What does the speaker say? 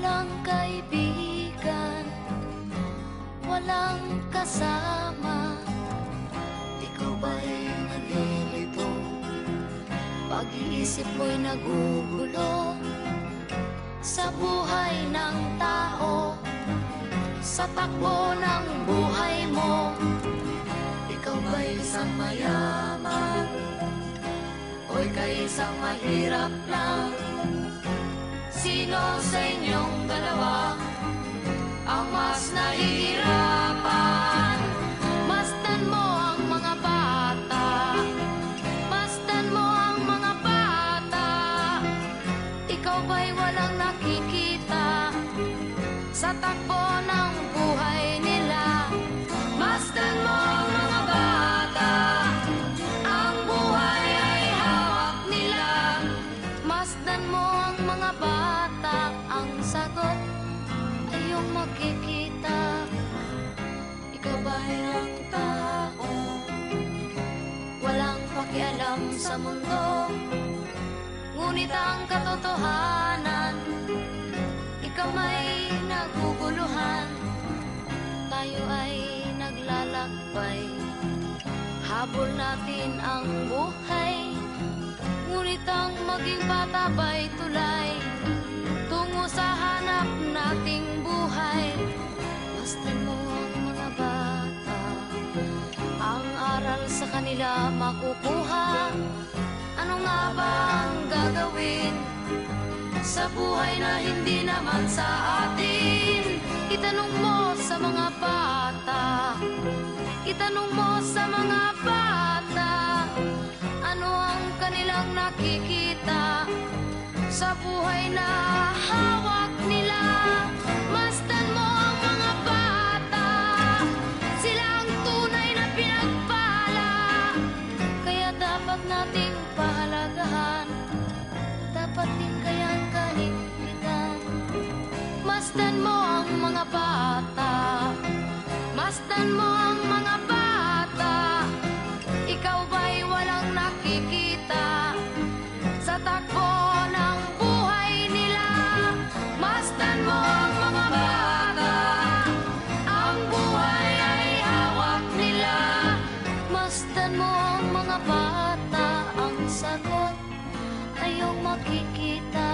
walang kaibigan, walang kasama. Ikaw ba'y nalilito? Pag-iisip mo'y nagugulo. Sa buhay ng tao Sa takbo ng buhay mo. Ikaw ba'y isang mayaman? O ika'y isang mahirap lang Sa takbo ng buhay nila Masdan mo mga bata. Ang buhay ay hawak nila. Masdan mo ang mga bata. Ang sagot ay iyong makikita Ikaw ba'y ang tao? Walang pakialam sa mundo. Ngunit ang katotohanan Ikaw may naguguluhan. Tayo ay naglalakbay. Habol natin ang buhay. Ngunit ang maging bata ba'y tulay? Tungo sa hanap nating buhay. Basta mo ang mga bata. Ang aral sa kanila makukuha. Ano nga ba ang gagawin Sa buhay na hindi naman sa atin Itanong mo sa mga bata. Itanong mo sa mga bata Ano ang kanilang nakikita? Sa buhay na hawak nila Masdan mo ang mga bata. Sila ang tunay na pinagpala Kaya dapat nating pahalagahan Dapat din kayang Masdan mo ang mga bata. Masdan mo ang mga bata. Ikaw ba'y walang nakikita Sa takbo ng buhay nila? Masdan mo ang mga bata. Ang buhay ay hawak nila. Masdan mo ang mga bata. Ang sagot ay iyong makikita